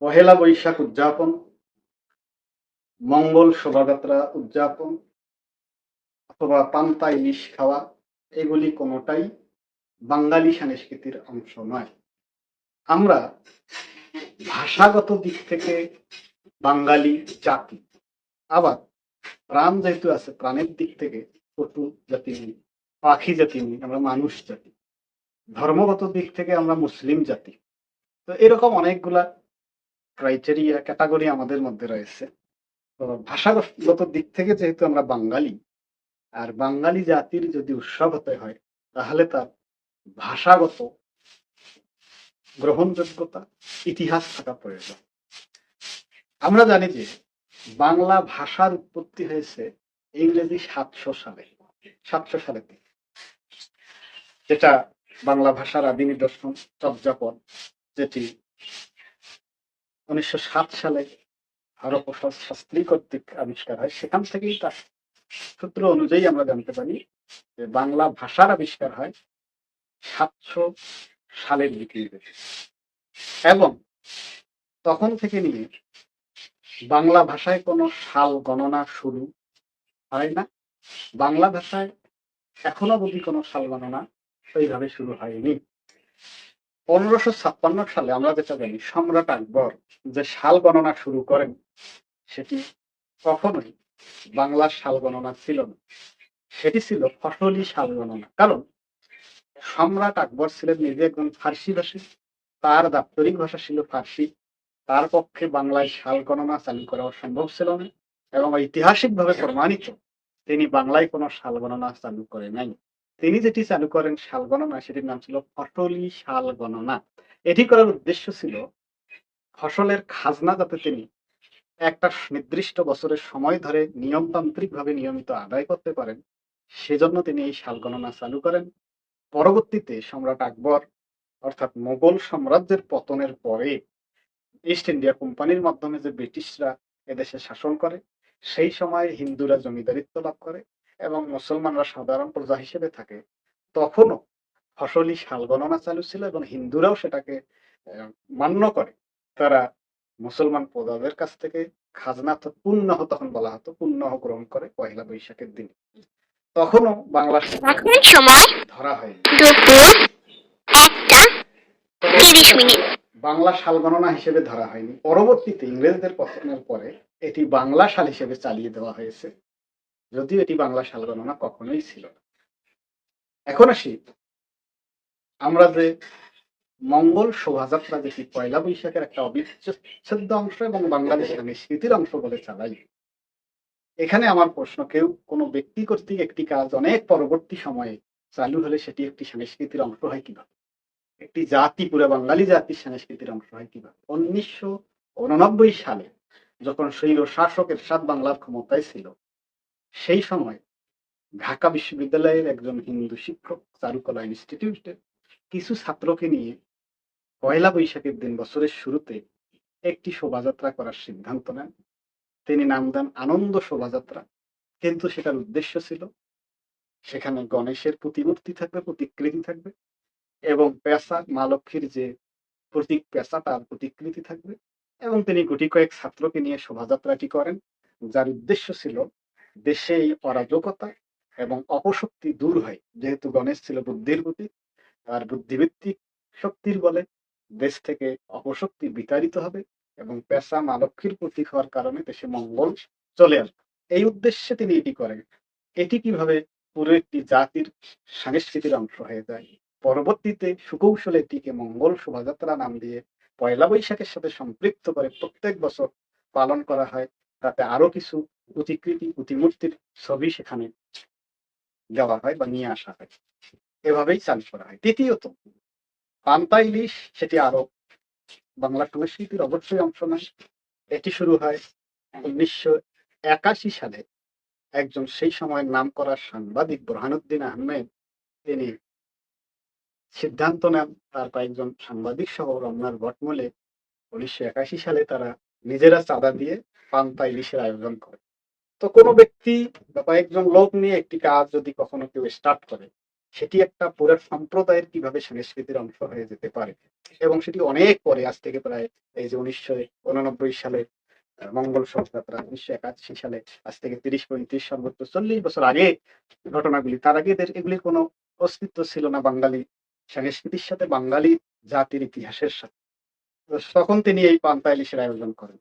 পহেলা বৈশাখ উদযাপন, মঙ্গল শোভাযাত্রা উদযাপন অথবা পান্তা ইলিশ খাওয়া, এগুলি কোনোটাই বাঙালি সংস্কৃতির অংশ নয়। আমরা ভাষাগত দিক থেকে বাঙালি জাতি। আবার প্রাণ যেহেতু আছে, প্রাণের দিক থেকে পশু জাতি নেই, পাখি জাতি নেই, আমরা মানুষ জাতি। ধর্মগত দিক থেকে আমরা মুসলিম জাতি। তো এরকম অনেকগুলা ক্রাইটেরিয়া ক্যাটাগরি আমাদের মধ্যে রয়েছে। তো ভাষাগত দিক থেকে যেহেতু আমরা বাঙালি, আর বাঙালি জাতির যদি উৎসব হতে হয়, তাহলে তার ভাষাগত গ্রহণযোগ্যতা, ইতিহাস থাকা প্রয়োজন। আমরা জানি যে বাংলা ভাষার উৎপত্তি হয়েছে ইংরেজি সাতশো সালে সাতশো সালে যেটা বাংলা ভাষার আদি নিদর্শন, চর্যাপদ, যেটি উনিশশো সাত সালে হরপ্রসাদ শাস্ত্রী কর্তৃক আবিষ্কার হয়। সেখান থেকেই তার সূত্র অনুযায়ী আমরা জানতে পারি যে বাংলা ভাষার আবিষ্কার হয় সাতশো সালের দিকে। এবং তখন থেকে নিয়ে বাংলা ভাষায় কোনো সাল গণনা শুরু হয় না। বাংলা ভাষায় এখনও অবধি কোনো সাল গণনা সেইভাবে শুরু হয়নি। পনেরোশো ছাপ্পান্ন সালে আমরা যেটা জানি, সম্রাট আকবর যে সাল গণনা শুরু করেন, সেটি কখনোই বাংলার সাল গণনা ছিল না। সেটি ছিল ফসলি সাল গণনা। কারণ সম্রাট আকবর ছিলেন নিজে একজন ফার্সি ভাষী, তার দাপ্তরিক ভাষা ছিল ফার্সি, তার পক্ষে বাংলায় সাল গণনা চালু করা সম্ভব ছিল না এবং ঐতিহাসিকভাবে প্রমাণিত তিনি বাংলায় কোনো সাল গণনা চালু করে নাই। তিনি যেটি চালু করেন সাল গণনা সেটির নাম ছিল ফসলি সাল গণনা এটি করার উদ্দেশ্য ছিল ফসলের খাজনা যাতে তিনি একটা নির্দিষ্ট বছরের সময় ধরে নিয়মতান্ত্রিক ভাবে নিয়মিত আদায় করতে পারেন, সেজন্য তিনি এই সাল গণনা চালু করেন। পরবর্তীতে সম্রাট আকবর, অর্থাৎ মোগল সাম্রাজ্যের পতনের পরে ইস্ট ইন্ডিয়া কোম্পানির মাধ্যমে যে ব্রিটিশরা এদেশে শাসন করে, সেই সময় হিন্দুরা জমিদারিত্ব লাভ করে। এবং মুসলমানরা সাধারণ প্রজা হিসেবে থাকে তখনও ফসলি সাল গণনা চালু ছিল এবং হিন্দুরাও সেটাকে মান্য করে। তারা মুসলমান প্রজাদের কাছ থেকে খাজনা পুণ্যহ তখন বলা হতো পুণ্যহ গ্রহণ করে পয়লা বৈশাখের দিন। তখনও বাংলা সময় ধরা হয়নি মিনিট। বাংলা সাল গণনা হিসেবে ধরা হয়নি। পরবর্তীতে ইংরেজদের পতনের পরে এটি বাংলা সাল হিসেবে চালিয়ে দেওয়া হয়েছে। যদিও এটি বাংলা সাল গণনা কখনোই ছিল না। এখন আসি আমরা যে মঙ্গল শোভাযাত্রা যেটি পয়লা বৈশাখের একটা অবিচ্ছেদ্য অংশ এবং বাংলাদেশ সংস্কৃতির অংশ বলে চালাই। এখানে আমার প্রশ্ন, কেউ কোনো ব্যক্তি কর্তৃক একটি কাজ অনেক পরবর্তী সময়ে চালু হলে সেটি একটি সংস্কৃতির অংশ হয় কীভাবে? একটি জাতি, পুরো বাঙালি জাতির সংস্কৃতির অংশ হয় কীভাবে? উনিশশো উননব্বই সালে যখন শৈল শাসকের সাত বাংলার ক্ষমতায় ছিল সেই সময় ঢাকা বিশ্ববিদ্যালয়ের একজন হিন্দু শিক্ষক চারুকলা ইনস্টিটিউটের কিছু ছাত্রকে নিয়ে পয়লা বৈশাখের দিন বছরের শুরুতে একটি শোভাযাত্রা করার সিদ্ধান্ত নেন। তিনি নাম দেন আনন্দ শোভাযাত্রা। কিন্তু সেটার উদ্দেশ্য ছিল, সেখানে গণেশের প্রতিমূর্তি থাকবে, প্রতিকৃতি থাকবে এবং পেশা মা লক্ষ্মীর যে প্রতীক পেশা তার প্রতিকৃতি থাকবে এবং তিনি গুটি কয়েক ছাত্রকে নিয়ে শোভাযাত্রাটি করেন। যার উদ্দেশ্য ছিল দেশে এই অরাজকতা এবং অপশক্তি দূর হয়। যেহেতু গণেশ ছিল বুদ্ধির প্রতীক আর বুদ্ধিভিত্তিক শক্তির বলে দেশ থেকে অপশক্তি বিতাড়িত হবে এবং পেশা মা লক্ষ্মীর প্রতীক হওয়ার কারণে দেশে মঙ্গল চলে আসবে। এই উদ্দেশ্যে তিনি এটি করেন। এটি কীভাবে পুরো একটি জাতির সাংস্কৃতির অংশ হয়ে যায়? পরবর্তীতে সুকৌশলে এটিকে মঙ্গল শোভাযাত্রা নাম দিয়ে পয়লা বৈশাখের সাথে সম্পৃক্ত করে প্রত্যেক বছর পালন করা হয়। তাতে আরও কিছু প্রতিকৃতি, প্রতিমূর্তির ছবি সেখানে দেওয়া হয় বা নিয়ে আসা হয়। এভাবেই চালু করা হয়। তৃতীয়ত পান্তা ইলিশ সেটি আরও বাংলা সংস্কৃতির অবশ্যই অংশ নয়। এটি শুরু হয় উনিশশো একাশি সালে। একজন সেই সময়ের নাম করা সাংবাদিক বুরহানুদ্দিন আহমেদ, তিনি সিদ্ধান্ত নেন তার কয়েকজন সাংবাদিক সহ রমনার বটমূলে। উনিশশো একাশি সালে তারা নিজেরা চাঁদা দিয়ে পান্তা ইলিশের আয়োজন করে। তো কোনো ব্যক্তি বা কয়েকজন লোক নিয়ে একটি কাজ যদি কখনো কেউ স্টার্ট করে, সেটি একটা পুরো সম্প্রদায়ের কীভাবে সংস্কৃতির অংশ হয়ে যেতে পারে? এবং সেটি অনেক পরে, আজ থেকে প্রায় এই যে উনিশশো উননব্বই সালে মঙ্গল শোভাযাত্রা, উনিশশো একাশি সালে, আজ থেকে তিরিশ পঁয়ত্রিশ সর্বোচ্চ চল্লিশ বছর আগে ঘটনাগুলি, তার আগে এদের, এগুলির কোনো অস্তিত্ব ছিল না বাঙালি সংস্কৃতির সাথে বাঙালি জাতির ইতিহাসের সাথে। তখন তিনি এই পান্তা ইলিশের আয়োজন করেন।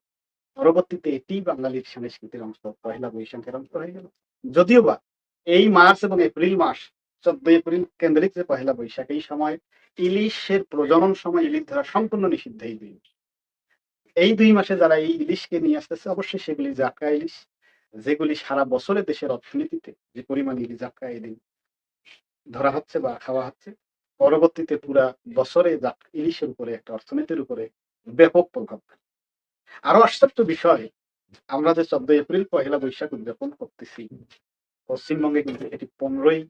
পরবর্তীতে এটি বাঙালির সংস্কৃতির অংশ পয়লা বৈশাখের অংশ হয়ে গেল যদিও বা এই মার্চ এবং এপ্রিল মাস চোদ্দ এপ্রিল কেন্দ্রিক যে পয়লা বৈশাখ, এই সময় ইলিশের প্রজনন সময় ইলিশ ধরা সম্পূর্ণ নিষিদ্ধ এই দুই। এই দুই মাসে যারা এই ইলিশকে নিয়ে আসতেছে, অবশ্যই সেগুলি জাকা ইলিশ, যেগুলি সারা বছরে দেশের অর্থনীতিতে যে পরিমাণ ইলিশ জাকা ইলিশ ধরা হচ্ছে বা খাওয়া হচ্ছে, পরবর্তীতে পুরা বছরে ইলিশের উপরে, একটা অর্থনীতির উপরে ব্যাপক প্রভাব ফেলে। আরও আশ্চর্য বিষয়, আমরা যে চোদ্দ এপ্রিল পহেলা বৈশাখ উদযাপন করতেছি, পশ্চিমবঙ্গে কিন্তু এটি পনেরোই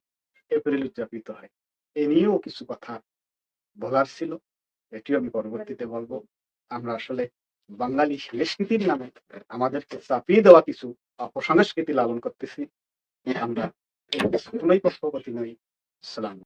এপ্রিল উদযাপিত হয়। এ নিয়েও কিছু কথা বলার ছিল, এটিও আমি পরবর্তীতে বলব। আমরা আসলে বাঙালি সংস্কৃতির নামে আমাদেরকে চাপিয়ে দেওয়া কিছু অপসংস্কৃতি লালন করতেছি। আমরা কোনোই পক্ষপাতি নই সালাম।